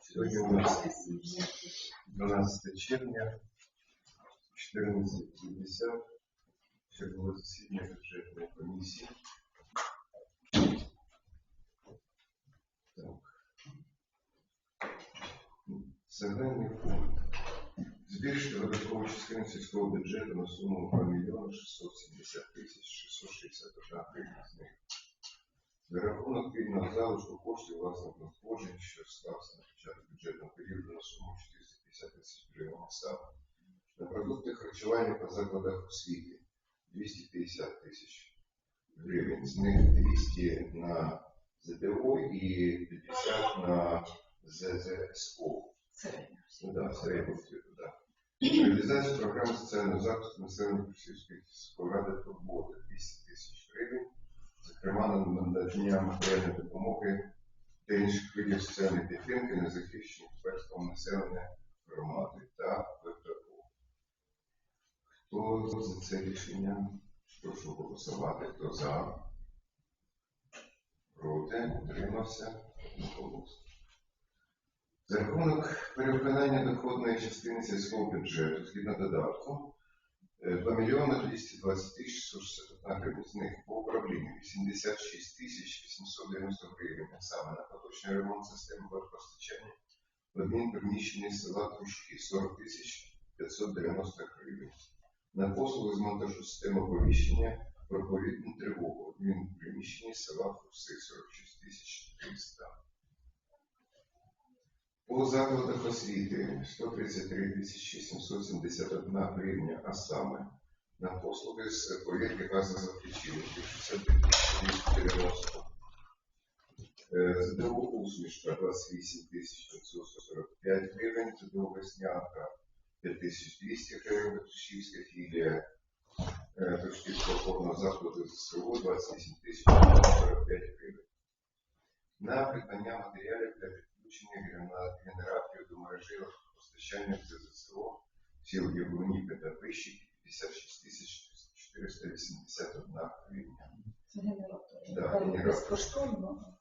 Сьогодні у нас 12 червня, 14.50. Чергове засідання бюджетної комісії. Так. Загальний фонд. Збільшити видаткову частину сільського бюджету на суму 2 мільйони 670 тисяч 661 гривня з них. За рахунок вільного залишку коштів власних надходжень, що стався на початку бюджетного періоду на суму 450 тисяч гривень саме. На продукти харчування по закладах освіти 250 тисяч гривень, з них 200 на ЗДО і 50 на ЗЗСО. Ну да, середню освіту, да. Реалізація програми соціального захисту населення Курсівської сільської ради турботи 200 тисяч гривень, зокрема на надання матеріальної допомоги та інших видів соціальної підтримки незахищених верствам населення громади та ВПО. Хто за це рішення? Прошу голосувати. Хто за? Проти? Утримався? Одноголосно. За рахунок перевиконання доходної частини сільського бюджету згідно додатку 2 мільйони 220 тисяч 161 гривень. З них по управлінню 86 тисяч 890 гривень, а саме на поточний ремонт системи водопостачання в адмінприміщенні села Трушки 40 тисяч 590 гривень. На послуги з монтажу системи оповіщення про повітряну тривогу в адмінприміщенні села Фурси 46 тисяч 300. По закладах освіти 133 771 гривня, а саме на послуги з повірки газозахищеності 63 тисячі 290. Е, ЗДО усмішка 28 545 гривень, ЗДО Веснянка 5200 гривень, Петрушівська філія е, Петрушівського опорного закладу ЗСУ 28 тисяч 45 гривень. На придбання матеріалів для підключення генера- генераторів до мережі постачання ЗСО сіл Яблунівка та Пищі 56 тисяч 481 гривня. Це генератори. Да, Там генератори. Безкоштовно.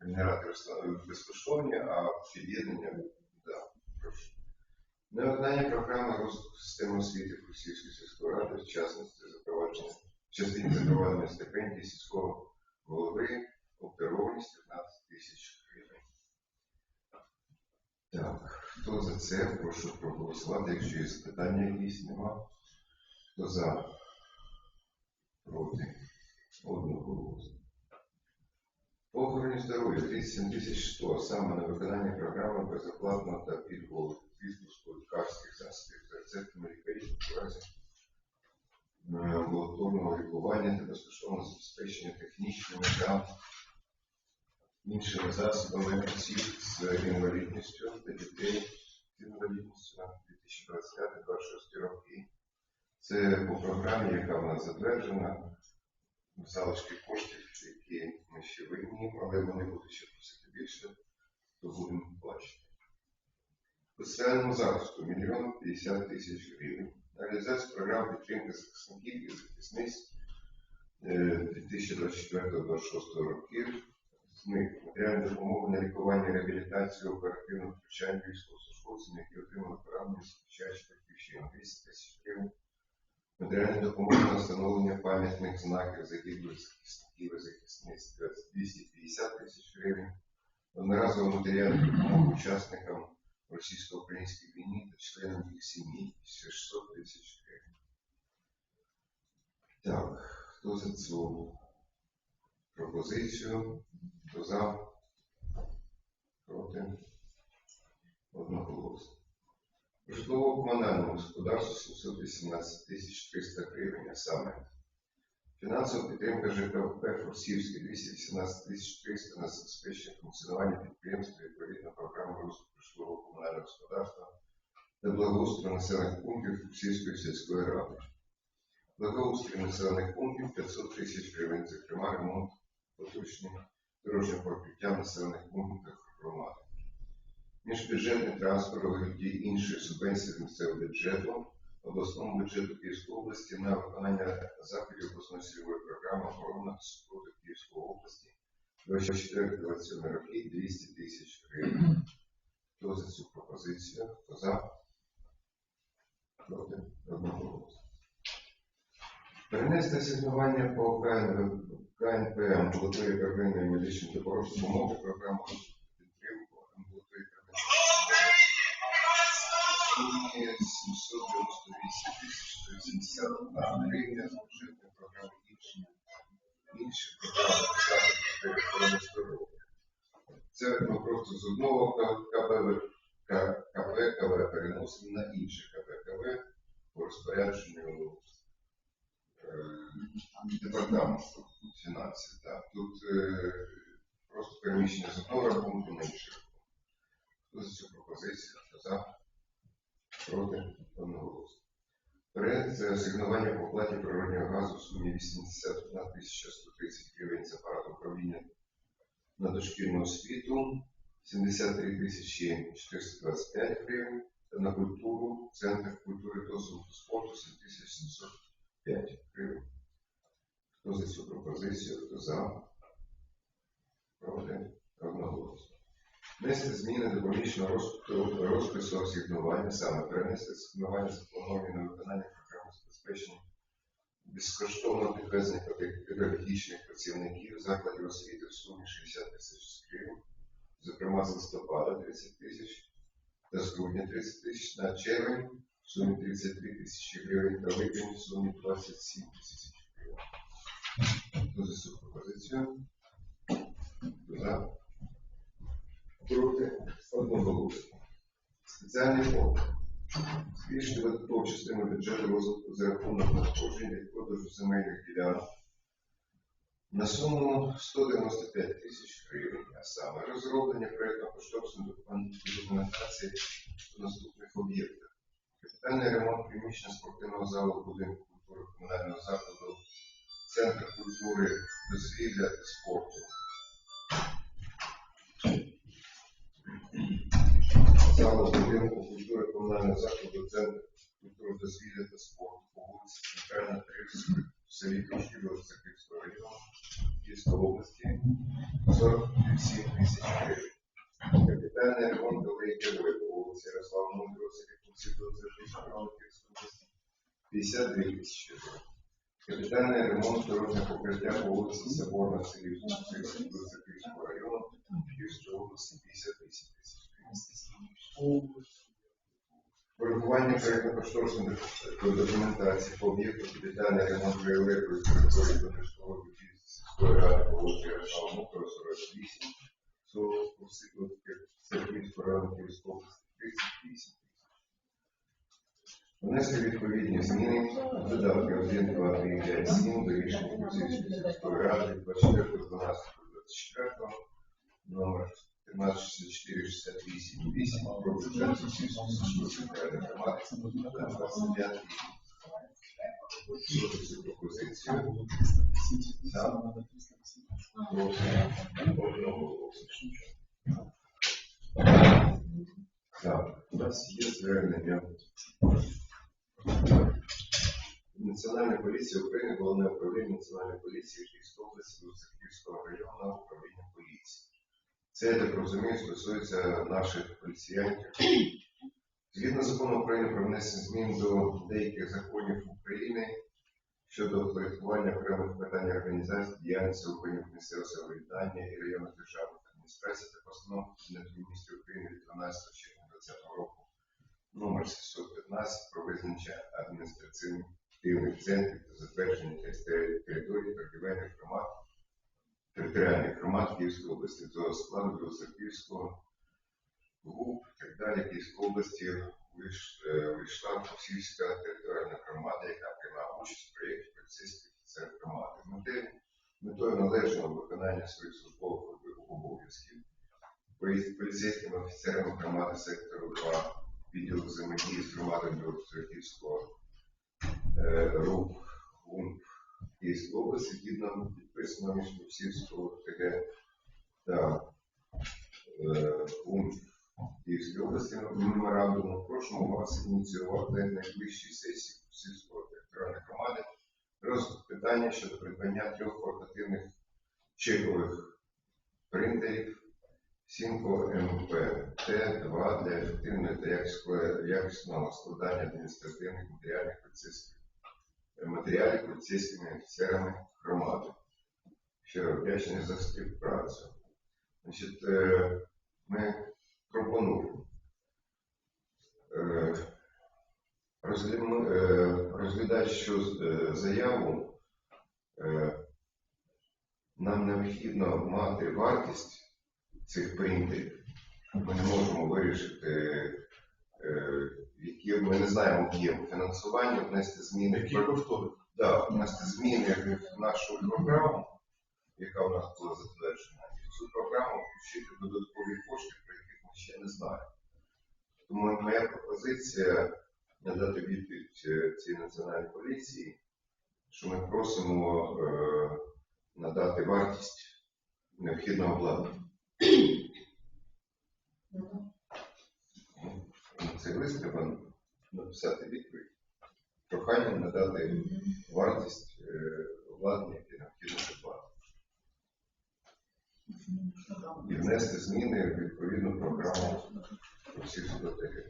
Генератори безкоштовні, а під'єднання, да, прошу. На виконання програми розвитку системи освіти Курсівської сільської ради, в частності запровадження, в частині запровадження стипендій сільського голови, обдарованість 15 тисяч. Так, хто за це, прошу проголосувати, якщо є запитання якісь, нема. Хто за? Проти? Одного. По охороні здоров'я 37 100, саме на виконання програми безоплатного та пільгового відпуску лікарських засобів за рецептами лікарів у разі амбулаторного лікування та безкоштовного забезпечення технічними та іншими засобами осіб з інвалідністю та дітей з інвалідністю на 2025-2026 роки. Це по програмі, яка в нас затверджена, залишки коштів, які ми ще винні, але вони будуть ще просити більше, то будемо бачити. По соціальному захисту мільйон 50 тисяч гривень. На реалізацію програм підтримки захисників і захисниць е, 2024-2026 років. Них матеріальна допомога на лікування, реабілітацію, оперативне втручання військовослужбовцям, які отримали поранення захищаючи батьківщину 200 тисяч гривень. Матеріальна допомога на встановлення пам'ятних знаків загиблих захисників і захисниць 250 тисяч гривень. Одноразова матеріальна допомога учасникам російсько-української війни та членам їх сім'ї 600 тисяч гривень. Так, хто за цю пропозицію? Хто за? Проти? Одноголосно. По житлово-комунальному господарству 718 тисяч 300 гривень, а саме фінансова підтримка ЖКП Фурсівське 218 тисяч 300 на забезпечення функціонування підприємства відповідно програми розвитку житлово-комунального господарства та благоустрою населених пунктів Фурсівської сільської ради. Благоустрій населених пунктів 500 тисяч гривень, зокрема ремонт поточних дорожнього покриття в населених пунктах громади. Міжбюджетний транспорт у вигляді інших субвенцій з місцевого бюджету, обласному бюджету Київської області на виконання заходів обласної цільової програми охорони супроти Київської області 24-27 роки 200 тисяч гривень. Хто за цю пропозицію? Хто за? Проти? Одного Перенести асигнування по КНП, КНП амбулаторії первинної медичної допомоги програму підтримку амбулаторії первинної сумі 798 тисяч 181 гривня з бюджетної програми інші, інші програми заходів охорони здоров'я. Це ми просто з одного КПВ, КП, КВ переносимо на інше КП, КВ по розпорядженню департамент фінансів. Так? Тут е, просто переміщення з одного рахунку на інший рахунок. Хто за цю пропозицію? Хто за? Проти одноголосно. Перед це асигнування по платі природнього газу в сумі 81 тисяча 130 гривень за апарату управління на дошкільну освіту, 73 тисячі 425 гривень та на культуру, центр культури та спорту 7700 5 гривень. Хто за цю пропозицію, хто за? Проти одноголосно. Внести зміни до помічного розпису асигнування, саме перенести асигнування заплановані на виконання програми забезпечення безкоштовно підвезення педагогічних працівників закладів освіти в сумі 60 тисяч гривень, зокрема з листопада 30 тисяч та з грудня 30 тисяч на червень в сумі 33 тисячі гривень та липень в сумі 27 тисяч гривень. Хто за цю пропозицію? Хто за? Проти одноголосно. Спеціальний фонд. Збільшити видаткову частину бюджету розвитку за рахунок надходжень від продажу земельних ділянок на суму 195 тисяч гривень, а саме розроблення проєктно-кошторисної документації до наступних об'єктів. Капітальний ремонт приміщення спортивного залу будинку культури комунального закладу, Центр культури, дозвілля та спорту. Залу будинку культури комунального закладу Центр культури, дозвілля та спорту по вулиці Центральна 30 в селі Кошкіло Закрівського району Київської області 47 тисяч гривень. Капітальний ремонт по вулиці Ярослава Мудрого, селі Кусівського Закрівського Київської 52 тисячі гривень. Капітальний ремонт дорожнього покриття по вулиці Соборна, селі Закрівського району Київської області 58 тисяч. Врахування проєктно-кошторисної документації по об'єкту капітальний ремонт великої території Донецького сільської ради по вулиці Ярослава Мокрого, 48, Соловського циклу району Київської Внести відповідні зміни в додатки 1, 2, 3, 5, 7 до рішення Київської сільської ради 24, 12, 24, номер 136468 8 про бюджет Сусідської сільської територіальної громади на 29 рік. Що за цю пропозицію? За. Проти? Одного голосу. Так, у нас є звернення. поліції України, головне управління Національної поліції Київської області, Луцьківського районного управління поліції. Це, я так розумію, стосується наших поліціянтів. Згідно закону України про внесення змін до деяких законів України щодо впорядкування окремих питань організації діяльності органів місцевого самоврядування і районних державних адміністрацій та постанов міністрів України від 12 червня 2020 року номер 615 про визначення адміністративних центрів та затвердження тери- територій торгівельних громад територіальних громад Київської області до складу Білоцерківського ГУП і так далі Київської області е, вийшла Косівська територіальна громада, яка приймала участь в проєкті поліцейських офіцер громади. Метою- належного виконання своїх службових обов'язків полі- поліцейськими офіцерами громади сектору 2 відділу взаємодії з громадою Білоцерківського е, РУП ГУНП Київської області згідно підписано між Лусівського ТГ та е, УН Київської області меморандуму. Просимо вас ініціювати на найближчій сесії Лусівського територіальної громади розвиток питання щодо придбання трьох портативних чекових принтерів Сінко МП Т2 для ефективної та якісного складання адміністративних матеріальних процесів матеріалів поліцейськими офіцерами громади. Щиро вдячний за співпрацю. Значить, е, ми пропонуємо е, е, е, заяву. Нам необхідно мати вартість цих принтерів. Ми не можемо вирішити, які ми не знаємо об'єм фінансування, внести зміни. в про- Да, внести зміни в нашу програму, яка у нас була затверджена, і в цю програму включити додаткові кошти, про яких ми ще не знаємо. Тому моя пропозиція надати відповідь е, цій національній поліції, що ми просимо е, надати вартість необхідного обладнання. На цей лист треба написати відповідь. Прохання надати вартість е, обладнання, яке необхідно придбати. І внести зміни в відповідну програму у всіх судотеках.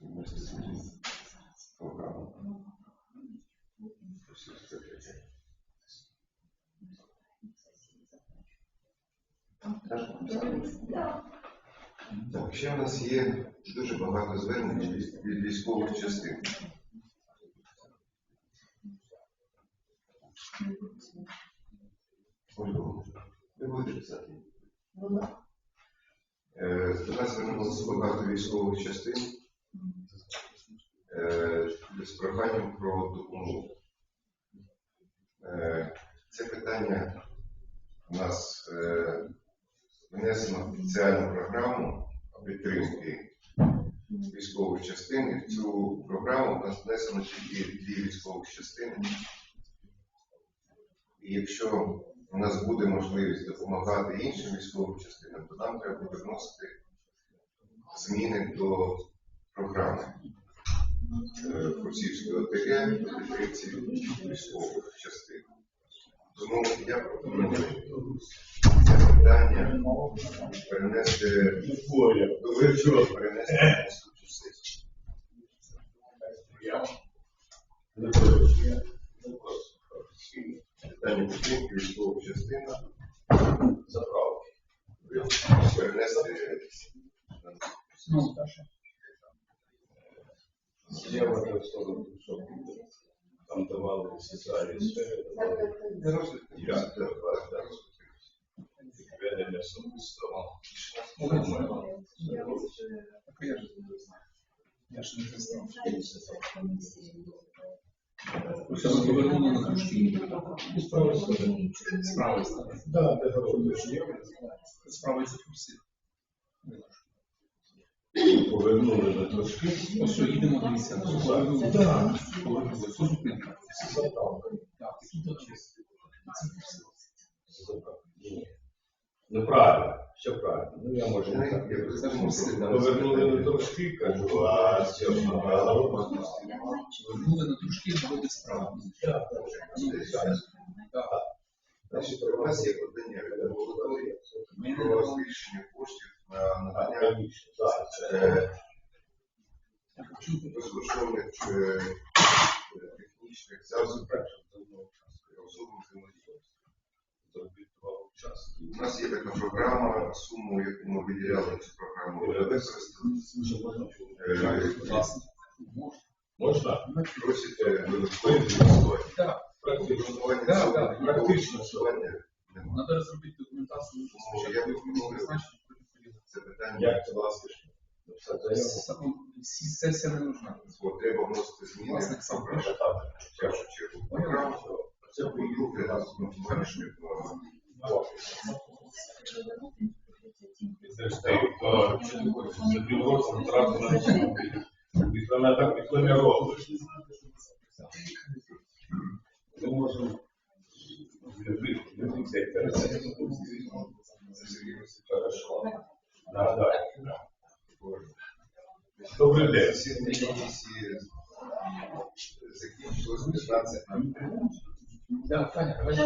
Внести зміни в програму у всіх судотеках. Так, ще в нас є дуже багато звернень від військових частин. Ольга, ви будете писати? До нас звернулося багато військових частин е, з проханням про допомогу. Е, Це питання у нас е, внесено в спеціальну програму підтримки військових частин. В цю програму у нас внесено тільки дві військових частини. І якщо у нас буде можливість допомагати іншим військовим частинам, то нам треба буде вносити зміни до програми Курсівської ОТГ до підтримці військових частин. Тому я пропоную це питання перенести до вивчення, перенести на наступну сесію. Питання підтримки військових частин заправки. Перенести на наступну сесію. Я вважаю, що соціальні сфери, так, так, так. ведення особистого. Я ж не повернули на трошки. Сторони. Справа сторони. Да, де гроші і запросив. Повернули на трошки. Ось що, їдемо. Повернули. Да. Повернули. Зупинка? Заправка. Так, і тут очисти. Це все. Заправка. Ні. Ну правильно, все правильно. Ну я можу не так. Я Це мусили. Повернули на трошки, кажу, а все правильно. Повернули на трошки, дали без справа. Так, Так. Значить, у нас є подання Володимира Ми збільшення коштів на надання Конечно, так, це Чути. безкоштовних технічних засобів особам з інвалідністю. зробітував час. У нас є така програма, суму, яку ми виділяли цю програму, використали. Можна. Можна? Просять е, додаткові фінансування. Так. Практично. Треба зробити документацію. Як це власне? Написати заяву? Сесія не нужна. От треба вносити зміни Власник в першу чергу. Програму. Це по-друге, нас внутрішньої програми. За на цьому. Так ніхто не робить. Ми можемо Олексій Федорович. Хорошо. da, da, sobrevivência. Esse aqui, os mestrados, é para mim. Não, faz, faz.